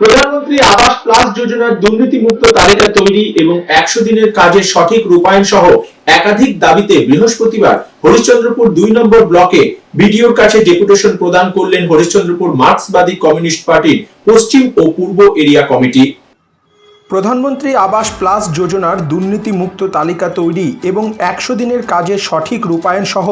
প্রধানমন্ত্রী আবাস প্লাস যোজনার দুর্নীতিমুক্ত তালিকা তৈরি এবং একশো দিনের কাজের সঠিক রূপায়ণ সহ একাধিক দাবিতে বৃহস্পতিবার হরিশ্চন্দ্রপুর দুই নম্বর ব্লকে বিডিওর কাছে ডেপুটেশন প্রদান করলেন হরিশ্চন্দ্রপুর মার্ক্সবাদী কমিউনিস্ট পার্টির পশ্চিম ও পূর্ব এরিয়া কমিটি। প্রধানমন্ত্রী আবাস প্লাস যোজনার দুর্নীতিমুক্ত তালিকা তৈরি এবং একশো দিনের কাজের সঠিক রূপায়ণ সহ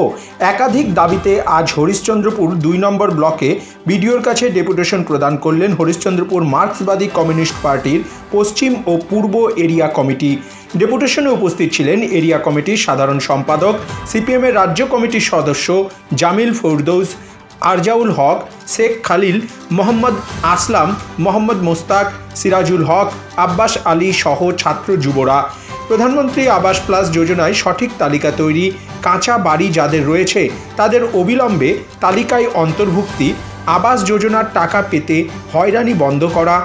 একাধিক দাবিতে আজ হরিশ্চন্দ্রপুর দুই নম্বর ব্লকে বিডিওর কাছে ডেপুটেশন প্রদান করলেন হরিশ্চন্দ্রপুর মার্ক্সবাদী কমিউনিস্ট পার্টির পশ্চিম ও পূর্ব এরিয়া কমিটি। ডেপুটেশনে উপস্থিত ছিলেন এরিয়া কমিটির সাধারণ সম্পাদক, সিপিএমের রাজ্য কমিটির সদস্য জামিল ফৌরদৌস আরজাউল হক, শেখ খালিল মোহাম্মদ আসলাম, মোহাম্মদ মোস্তাক, সিরাজুল হক, আব্বাস আলী সহ ছাত্র যুবরা। প্রধানমন্ত্রী আবাস প্লাস যোজনায় সঠিক তালিকা তৈরি, কাঁচা বাড়ি যাদের রয়েছে, তাদের অবিলম্বে তালিকায় অন্তর্ভুক্তি, আবাস যোজনার টাকা পেতে হয়রানি বন্ধ করা,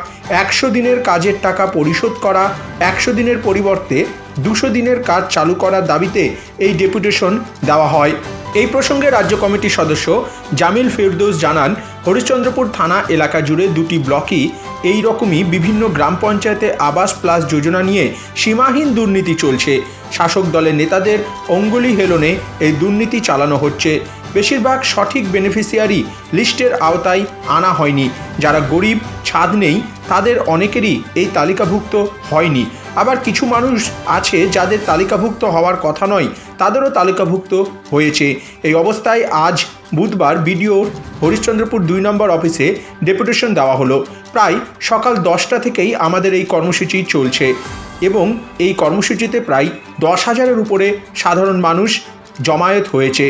একশো দিনের কাজের টাকা পরিশোধ করা, একশো দিনের পরিবর্তে দুশো দিনের কাজ চালু করার দাবিতে এই ডেপুটেশন দেওয়া হয়। এই প্রসঙ্গে রাজ্য কমিটির সদস্য জামিল ফেরদৌস জানান, হরিশ্চন্দ্রপুর থানা এলাকা জুড়ে দুটি ব্লকই এই রকমই বিভিন্ন গ্রাম পঞ্চায়েতে আবাস প্লাস যোজনা নিয়ে সীমাহীন দুর্নীতি চলছে। শাসক দলের নেতাদের অঙ্গুলি হেলনে এই দুর্নীতি চালানো হচ্ছে। বেশিরভাগ সঠিক বেনিফিশিয়ারি লিস্টের আওতায় আনা হয়নি। যারা গরিব, ছাদ নেই, তাদের অনেকেরই এই তালিকাভুক্ত হয়নি। আবার কিছু মানুষ আছে যাদের তালিকাভুক্ত হওয়ার কথা নয় তাদেরও তালিকাভুক্ত হয়েছে। এই অবস্থায় আজ বুধবার বিডিওর হরিশ্চন্দ্রপুর দুই নম্বর অফিসে ডেপুটেশন দেওয়া হলো। প্রায় সকাল দশটা থেকেই আমাদের এই কর্মসূচি চলছে এবং এই কর্মসূচিতে প্রায় দশ হাজারের উপরে সাধারণ মানুষ জমায়েত হয়েছে।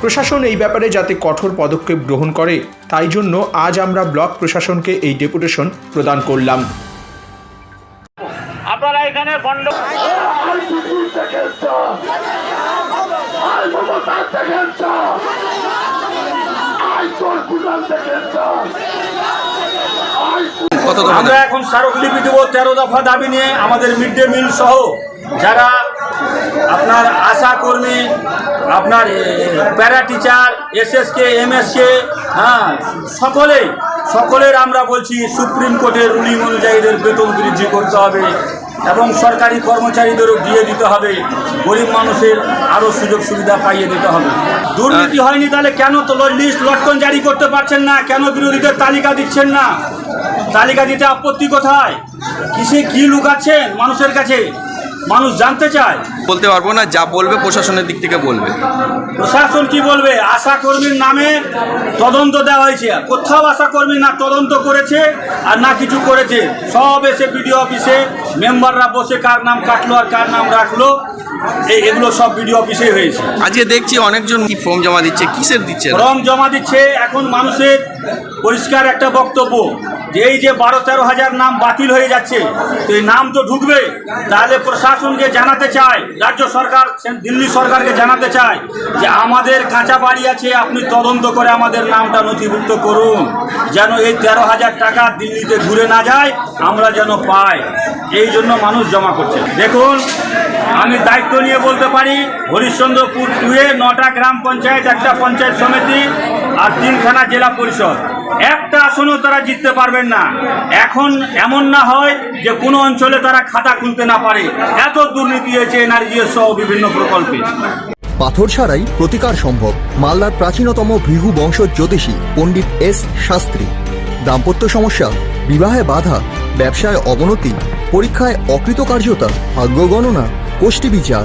প্রশাসন এই ব্যাপারে যাতে কঠোর পদক্ষেপ গ্রহণ করে, তাই জন্য আজ আমরা ব্লক প্রশাসনকে এই ডেপুটেশন প্রদান করলাম। আপনারা এখানে বন্ড কত দফা আমরা এখন স্মারকলিপি দেবো তেরো দফা দাবি নিয়ে আমাদের মিড ডে মিল সহ যারা আপনার আশা কর্মী আপনার প্যারা টিচার এসএসকে এমএসকে হ্যাঁ সকলেই সকলের আমরা বলছি সুপ্রিম কোর্টের রুলিং অনুযায়ীদের বেতন বৃদ্ধি করতে হবে। এবং সরকারি কর্মচারীদেরও দিয়ে দিতে হবে। গরিব মানুষের আরও সুযোগ সুবিধা পাইয়ে দিতে হবে। দুর্নীতি হয়নি তাহলে কেন তো লিস্ট লটকন জারি করতে পারছেন না? কেন বিরোধীদের তালিকা দিচ্ছেন না? তালিকা দিতে আপত্তি কোথায়? কিসে কি লুকাচ্ছেন মানুষের কাছে? মানুষ জানতে চায়। বলতে পারব না যা বলবে প্রশাসনের দিক থেকে বলবে। প্রশাসন কি বলবে? আশা কর্মীর নামে তদন্ত দেওয়া হয়েছে। কোথাও আশা কর্মী না তদন্ত করেছে আর না কিছু করেছে। সব এসে বিডিও অফিসে মেম্বাররা বসে কার নাম কাটলো আর কার নাম রাখল এই এগুলো সব বিডিও অফিসে হয়েছে। আজকে দেখছি অনেকজন কি ফর্ম জমা দিচ্ছে কিসের দিচ্ছে? ফর্ম জমা দিচ্ছে এখন মানুষের পরিষ্কার একটা বক্তব্য। এই যে বারো তেরো হাজার নাম বাতিল হয়ে যাচ্ছে, তো এই নাম তো ঢুকবে, তাহলে প্রশাসনকে জানাতে চায় রাজ্য সরকার, দিল্লি সরকারকে জানাতে চায় যে আমাদের কাঁচা বাড়ি আছে, আপনি তদন্ত করে আমাদের নামটা নথিভুক্ত করুন। যেন এই তেরো হাজার টাকা দিল্লিতে ঘুরে না যায়, আমরা যেন পাই। এই জন্য মানুষ জমা করছে। দেখুন, আমি দায়িত্ব নিয়ে বলতে পারি, হরিশ্চন্দ্রপুর টুয়ে নটা গ্রাম পঞ্চায়েত, একটা পঞ্চায়েত সমিতি, আর তিনখানা জেলা পরিষদ। একটা আসনও তারা জিততে পারবেন না। এখন এমন না হয় যে কোনো অঞ্চলে তারা খাতা খুলতে না পারে। এত দুর্নীতি হয়েছে এনআরজিএস সহ বিভিন্ন প্রকল্পে। পাথর ছাড়াই প্রতিকার সম্ভব মালদার প্রাচীনতম ভৃহু বংশ জ্যোতিষী পণ্ডিত এস শাস্ত্রী। দাম্পত্য সমস্যা, বিবাহে বাধা, ব্যবসায় অবনতি, পরীক্ষায় অকৃতকার্যতা, ভাগ্য গণনা গোষ্ঠী বিচার।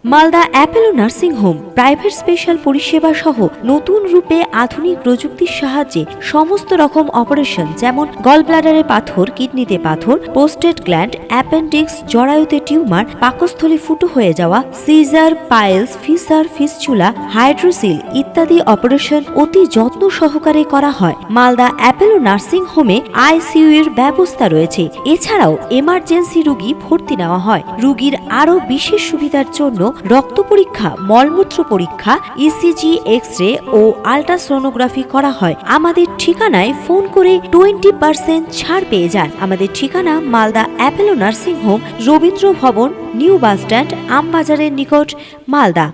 Malda Apollo nursing home private special পরিষেবা সহ নতুন রূপে আধুনিক প্রযুক্তির সাহায্যে সমস্ত রকম অপারেশন, যেমন গলব্লাডারে পাথর, কিডনিতে পাথর পোস্টেড গ্ল্যান্ড অ্যাপেন্ডিক্স জরায়ুতে টিউমার, পাকস্থলী ফুটো হয়ে যাওয়া caesar piles fissure fistula hydrocele ইত্যাদি অপারেশন অতি যত্ন সহকারে করা হয়। মালদা অ্যাপেলো নার্সিং হোমে আইসিইউ এর ব্যবস্থা রয়েছে। এছাড়াও এমার্জেন্সি রুগী ভর্তি নেওয়া হয়। রুগীর আরও বিশেষ সুবিধার জন্য রক্ত পরীক্ষা, মলমূত্র পরীক্ষা ইসিজি এক্স রে ও আলট্রাসোনোগ্রাফি করা হয়। আমাদের ঠিকানায় ফোন করে টোয়েন্টি পার্সেন্ট ছাড় পেয়ে যান। আমাদের ঠিকানা Malda Apollo nursing home, Rabindra Bhavan, new bus stand আমবাজারের নিকট, মালদা।